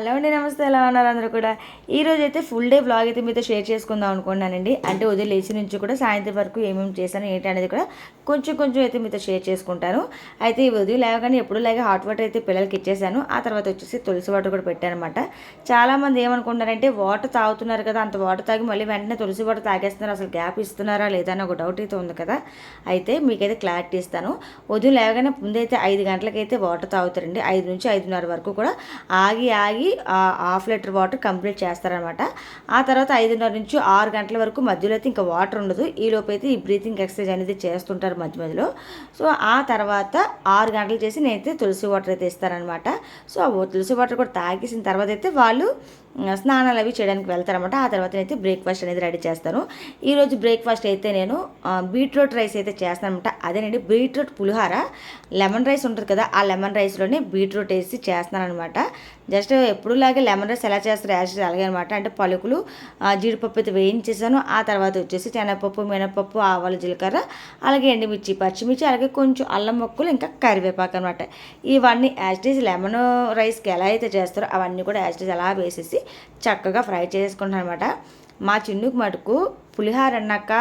Hello అండి నమస్తే. ఎలా ఉన్నారు అందరూ కూడా? ఈ రోజు అయితే ఫుల్ డే బ్లాగ్ అయితే మీతో షేర్ చేసుకుందాం అనుకున్నానండి అంటే ఉదయం లేచి నుంచి కూడా సాయంత్రం వరకు ఏమేమి చేశాను ఏంటి అనేది కూడా కొంచెం కొంచెం అయితే మీతో షేర్ చేసుకుంటాను. అయితే ఈ ఉదయం లేవగానే ఎప్పుడు లేక హాట్ వాటర్ అయితే పిల్లలకి ఇచ్చేసాను. ఆ తర్వాత వచ్చేసి తులసి వాటర్ కూడా పెట్టాను అనమాట చాలామంది ఏమనుకుంటారంటే వాటర్ తాగుతున్నారు కదా అంత వాటర్ తాగి మళ్ళీ వెంటనే తులసి వాటర్ తాగేస్తున్నారు అసలు గ్యాప్ ఇస్తున్నారా లేదా అని ఒక డౌట్ అయితే ఉంది కదా. అయితే మీకైతే క్లారిటీ ఇస్తాను. ఉదయం లేవగానే ముందైతే ఐదు గంటలకైతే వాటర్ తాగుతారండి. ఐదు నుంచి ఐదున్నర వరకు కూడా ఆగి ఆగి ఆ హాఫ్ లీటర్ వాటర్ కంప్లీట్ చేస్తారనమాట. ఆ తర్వాత ఐదున్నర నుంచి ఆరు గంటల వరకు మధ్యలో అయితే ఇంకా వాటర్ ఉండదు. ఈ లోపైతే అయితే ఈ బ్రీతింగ్ ఎక్సర్సైజ్ అనేది చేస్తుంటారు మధ్య మధ్యలో. సో ఆ తర్వాత ఆరు గంటలు చేసి నేనైతే తులసి వాటర్ అయితే ఇస్తారనమాట సో ఆ తులసి వాటర్ కూడా తాగేసిన తర్వాత అయితే వాళ్ళు స్నానాలు అవి చేయడానికి వెళ్తారనమాట. ఆ తర్వాత అయితే బ్రేక్ఫాస్ట్ అనేది రెడీ చేస్తాను. ఈరోజు బ్రేక్ఫాస్ట్ అయితే నేను బీట్రూట్ రైస్ అయితే చేస్తాను అనమాట అదేనండి బీట్రూట్ పులిహార. లెమన్ రైస్ ఉంటుంది కదా ఆ లెమన్ రైస్లోనే బీట్రూట్ వేసి చేస్తున్నాను అనమాట జస్ట్ ఎప్పుడులాగే లెమన్ రైస్ ఎలా చేస్తారు యాజ్ అలాగే అనమాట అంటే పలుకులు జీడిపప్పు అయితే వేయించేసాను. ఆ తర్వాత వచ్చేసి శనగపప్పు మినపప్పు ఆవాలు జీలకర్ర అలాగే ఎండుమిర్చి పచ్చిమిర్చి అలాగే కొంచెం అల్లం మొక్కలు ఇంకా కరివేపాకు అనమాట ఇవన్నీ యాజ్ లెమన్ రైస్కి ఎలా అయితే చేస్తారో అవన్నీ కూడా యాజ్ అలా వేసేసి చక్కగా ఫ్రై చేసుకుంటాను అనమాట మా చిన్నుకు మటుకు పులిహార అన్నాక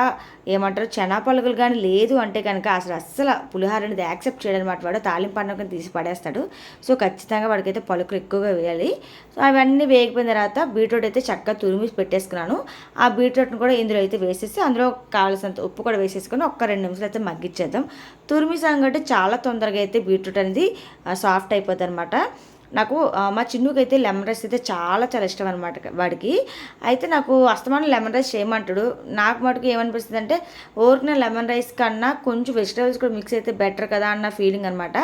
ఏమంటారు చెనా పలుకులు కానీ లేదు అంటే కనుక అసలు అస్సలు పులిహార అనేది యాక్సెప్ట్ చేయడం అనమాట వాడు తాలింపు అన్నకం కానీ తీసి పడేస్తాడు. సో ఖచ్చితంగా వాడికైతే పలుకులు ఎక్కువగా వేయాలి. సో అవన్నీ వేగిపోయిన తర్వాత బీట్రూట్ అయితే చక్కగా తురిమి పెట్టేసుకున్నాను. ఆ బీట్రూట్ని కూడా ఇందులో అయితే వేసేసి అందులో కావాల్సినంత ఉప్పు కూడా వేసేసుకొని ఒక్క రెండు నిమిషాలు అయితే మగ్గిచ్చేద్దాం తురిమి సంగటి చాలా తొందరగా అయితే బీట్రూట్ అనేది సాఫ్ట్ అయిపోతుంది అనమాట నాకు మా చిన్నుకి అయితే లెమన్ రైస్ అయితే చాలా చాలా ఇష్టం అనమాట వాడికి. అయితే నాకు అస్తమానం లెమన్ రైస్ చేయమంటాడు. నాకు మటుకు ఏమనిపిస్తుంది అంటే ఓరికిన లెమన్ రైస్ కన్నా కొంచెం వెజిటేబుల్స్ కూడా మిక్స్ అయితే బెటర్ కదా అన్న ఫీలింగ్ అనమాట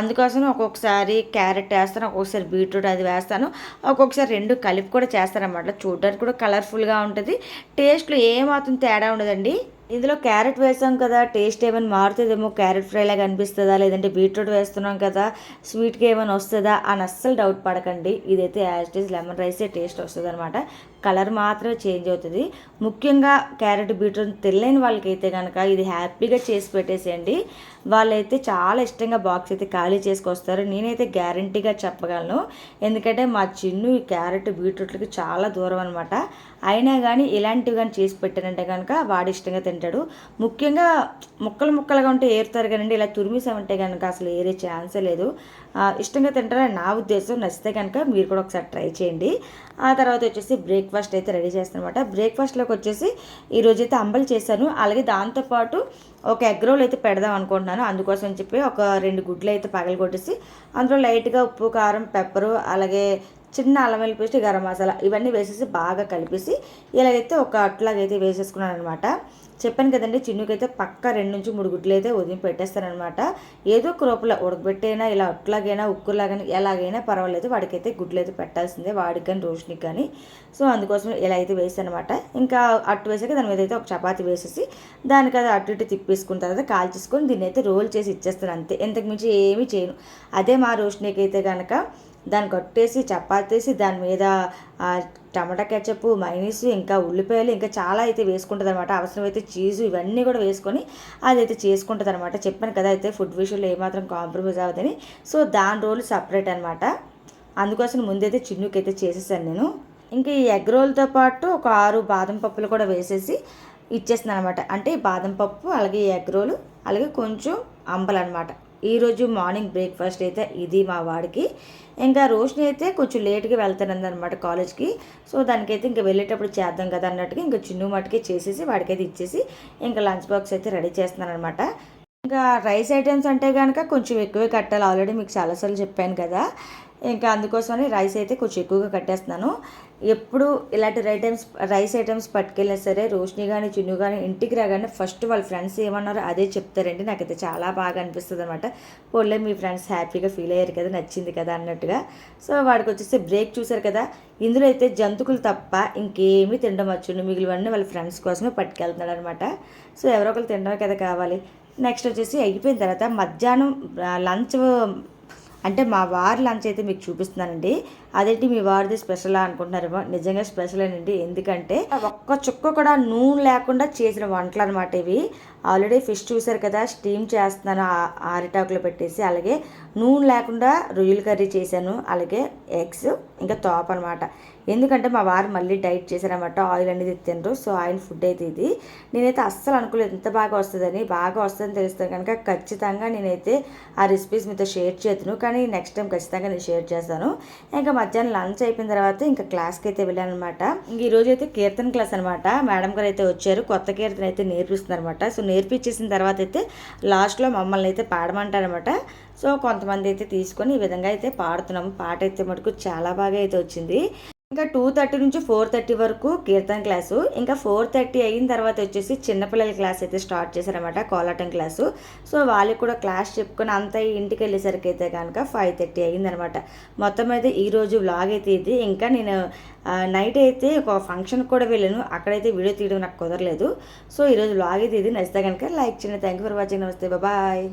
అందుకోసం ఒక్కొక్కసారి క్యారెట్ వేస్తాను ఒక్కొక్కసారి బీట్రూట్ అది వేస్తాను. ఒక్కొక్కసారి రెండు కలిపి కూడా చేస్తానన్నమాట. చూడడానికి కూడా కలర్ఫుల్గా ఉంటుంది. టేస్ట్లో ఏమాత్రం తేడా ఉండదండి. ఇందులో క్యారెట్ వేసాం కదా టేస్ట్ ఏమైనా మారుతుందేమో క్యారెట్ ఫ్రై లాగా అనిపిస్తుందా లేదంటే బీట్రూట్ వేస్తున్నాం కదా స్వీట్గా ఏమైనా వస్తుందా అని అస్సలు డౌట్ పడకండి. ఇదైతే యాజ్ ఇస్ లెమన్ రైసే టేస్ట్ వస్తుంది అనమాట కలర్ మాత్రమే చేంజ్ అవుతుంది. ముఖ్యంగా క్యారెట్ బీట్రూట్ తెలియని వాళ్ళకైతే కనుక ఇది హ్యాపీగా చేసి పెట్టేసేయండి. వాళ్ళైతే చాలా ఇష్టంగా బాక్స్ అయితే ఖాళీ చేసుకొస్తారు. నేనైతే గ్యారంటీగా చెప్పగలను. ఎందుకంటే మా చిన్ను ఈ క్యారెట్ బీట్రూట్లకి చాలా దూరం అనమాట అయినా కానీ ఇలాంటివి కానీ చేసి పెట్టానంటే కనుక వాడు ఇష్టంగా తింటాడు. ముఖ్యంగా ముక్కలు ముక్కలుగా ఉంటే ఏరుతారు కానండి ఇలా తురిమిసామంటే కనుక అసలు ఏరే ఛాన్సే లేదు. ఇష్టంగా తింటారని నా ఉద్దేశం. నచ్చితే కనుక మీరు కూడా ఒకసారి ట్రై చేయండి. ఆ తర్వాత వచ్చేసి బ్రేక్ఫాస్ట్ అయితే రెడీ చేస్తాను అనమాట బ్రేక్ఫాస్ట్లోకి వచ్చేసి ఈరోజు అయితే అంబలి చేశాను. అలాగే దాంతోపాటు ఒక ఎగ్ రోల్ అయితే పెడదాం అనుకుంటున్నాను. అందుకోసం చెప్పి ఒక రెండు గుడ్లు అయితే పగలు కొట్టేసి అందులో లైట్గా ఉప్పు కారం పెప్పరు అలాగే చిన్న అల్లం వెల్లుల్లి పేస్ట్ గరం మసాలా ఇవన్నీ వేసేసి బాగా కలిపేసి ఇలాగైతే ఒక అట్లాగైతే వేసేసుకున్నాను అనమాట చెప్పాను కదండి చిన్నుకైతే పక్క రెండు నుంచి మూడు గుడ్లు అయితే ఉదయం పెట్టేస్తానమాట ఏదో ఒక రూపంలో ఉడకబెట్టైనా ఇలా అట్లాగైనా ఉక్కులాగైనా ఎలాగైనా పర్వాలేదు వాడికైతే గుడ్లు అయితే పెట్టాల్సిందే వాడికి కానీ రోషినికి కానీ. సో అందుకోసం ఇలా అయితే వేసానమాట ఇంకా అట్టు వేసాక దాని మీద అయితే ఒక చపాతి వేసేసి దానికి అది అటు ఇటు తిప్పేసుకున్న తర్వాత కాల్చేసుకొని దీన్ని అయితే రోల్ చేసి ఇచ్చేస్తాను అంతే. ఇంతకు మించి ఏమీ చేయను. అదే మా రోషినికి అయితే కనుక దాన్ని కొట్టేసి చపాతీసి దాని మీద టమాటా కెచప్ మైనీస్ ఇంకా ఉల్లిపాయలు ఇంకా చాలా అయితే వేసుకుంటుంది అనమాట అవసరమైతే చీజు ఇవన్నీ కూడా వేసుకొని అదైతే చేసుకుంటుంది అనమాట చెప్పాను కదా అయితే ఫుడ్ విషయంలో ఏమాత్రం కాంప్రమైజ్ అవ్వదని. సో దాని రోల్ సపరేట్ అనమాట అందుకోసం ముందైతే చిన్నుకి అయితే చేసేసాను నేను. ఇంకా ఈ ఎగ్ రోల్తో పాటు ఒక ఆరు బాదం పప్పులు కూడా వేసేసి ఇచ్చేస్తున్నాను అనమాట అంటే బాదం పప్పు అలాగే ఈ ఎగ్ రోలు అలాగే కొంచెం అంబలు అనమాట ఈరోజు మార్నింగ్ బ్రేక్ఫాస్ట్ అయితే ఇది మా వాడికి. ఇంకా రోషిని అయితే కొంచెం లేట్గా వెళ్తానంది అనమాట కాలేజ్కి. సో దానికైతే ఇంకా వెళ్ళేటప్పుడు చేద్దాం కదా అన్నట్టుగా ఇంకా చిన్ను మటుకే చేసేసి వాడికైతే ఇచ్చేసి ఇంకా లంచ్ బాక్స్ అయితే రెడీ చేస్తున్నాను అనమాట ఇంకా రైస్ ఐటమ్స్ అంటే కనుక కొంచెం ఎక్కువే కట్టాలి. ఆల్రెడీ మీకు చాలాసార్లు చెప్పాను కదా. ఇంకా అందుకోసమని రైస్ అయితే కొంచెం ఎక్కువగా కట్టేస్తున్నాను. ఎప్పుడు ఇలాంటి ఐటమ్స్ రైస్ ఐటమ్స్ పట్టుకెళ్ళినా సరే రోషిని కానీ చిన్ను కానీ ఇంటికి రాగానే ఫస్ట్ వాళ్ళ ఫ్రెండ్స్ ఏమన్నారో అదే చెప్తారండి. నాకైతే చాలా బాగా అనిపిస్తుంది అనమాట పోలే మీ ఫ్రెండ్స్ హ్యాపీగా ఫీల్ అయ్యారు కదా నచ్చింది కదా అన్నట్టుగా. సో వాడికి వచ్చేసి బ్రేక్ చూసారు కదా. ఇందులో అయితే జంతుకులు తప్ప ఇంకేమీ తినడం వచ్చుండు మిగిలివన్నీ వాళ్ళ ఫ్రెండ్స్ కోసమే పట్టుకెళ్తున్నాడు అనమాట సో ఎవరో ఒకరు తినడమే కదా కావాలి. నెక్స్ట్ వచ్చేసి అయిపోయిన తర్వాత మధ్యాహ్నం లంచ్ అంటే మా వారి లంచ్ అయితే మీకు చూపిస్తున్నానండి. అదేంటి మీ వారిది స్పెషల్ అనుకుంటున్నారేమో. నిజంగా స్పెషల్ అండి ఎందుకంటే ఒక్క చుక్క కూడా నూనె లేకుండా చేసిన వంటలు అనమాట ఇవి. ఆల్రెడీ ఫిష్ చూసారు కదా స్టీమ్ చేస్తున్నాను ఆ- ఆరిటాకులో పెట్టేసి. అలాగే నూనె లేకుండా రొయ్యల కర్రీ చేశాను. అలాగే ఎగ్స్ ఇంకా టాప్ అనమాట ఎందుకంటే మా వారు మళ్ళీ డైట్ చేశారనమాట ఆయిల్ అనేది తినరు సో ఆయిల్ ఫుడ్ అయితే ఇది. నేనైతే అస్సలు అనుకోలేదు ఎంత బాగా వస్తుందని. బాగా వస్తుందని తెలిస్తే కనుక ఖచ్చితంగా నేనైతే ఆ రెసిపీస్ మీతో షేర్ చేస్తాను కానీ నెక్స్ట్ టైం ఖచ్చితంగా నేను షేర్ చేస్తాను. ఇంకా మధ్యాహ్నం లంచ్ అయిపోయిన తర్వాత ఇంకా క్లాస్కి అయితే వెళ్ళాను అనమాట ఈ రోజు అయితే కీర్తన క్లాస్ అనమాట మేడం గారు అయితే వచ్చారు. కొత్త కీర్తన అయితే నేర్పిస్తున్నారు అనమాట సో నేర్పించేసిన తర్వాత అయితే లాస్ట్లో మమ్మల్ని అయితే పాడమంటారనమాట సో కొంతమంది అయితే తీసుకొని ఈ విధంగా అయితే పాడుతున్నాము. పాట అయితే మటుకు చాలా బాగా అయితే వచ్చింది. ఇంకా టూ థర్టీ నుంచి ఫోర్ థర్టీ వరకు కీర్తన క్లాసు. ఇంకా ఫోర్ థర్టీ అయిన తర్వాత వచ్చేసి చిన్నపిల్లల క్లాస్ అయితే స్టార్ట్ చేశారనమాట కోలాటం క్లాసు. సో వాళ్ళకి కూడా క్లాస్ చెప్పుకొని అంతా ఇంటికి వెళ్ళేసరికి అయితే కనుక ఫైవ్ థర్టీ అయిందనమాట మొత్తం అయితే ఈరోజు వ్లాగ్ అయితే ఇది. ఇంకా నేను నైట్ అయితే ఒక ఫంక్షన్ కూడా వెళ్ళాను. అక్కడైతే వీడియో తీయడం నాకు కుదరలేదు. సో ఈరోజు వ్లాగ్ అయితే ఇది. నచ్చితే కనుక లైక్ చేయండి. థ్యాంక్ యూ ఫర్ వాచింగ్ నమస్తే. బాయ్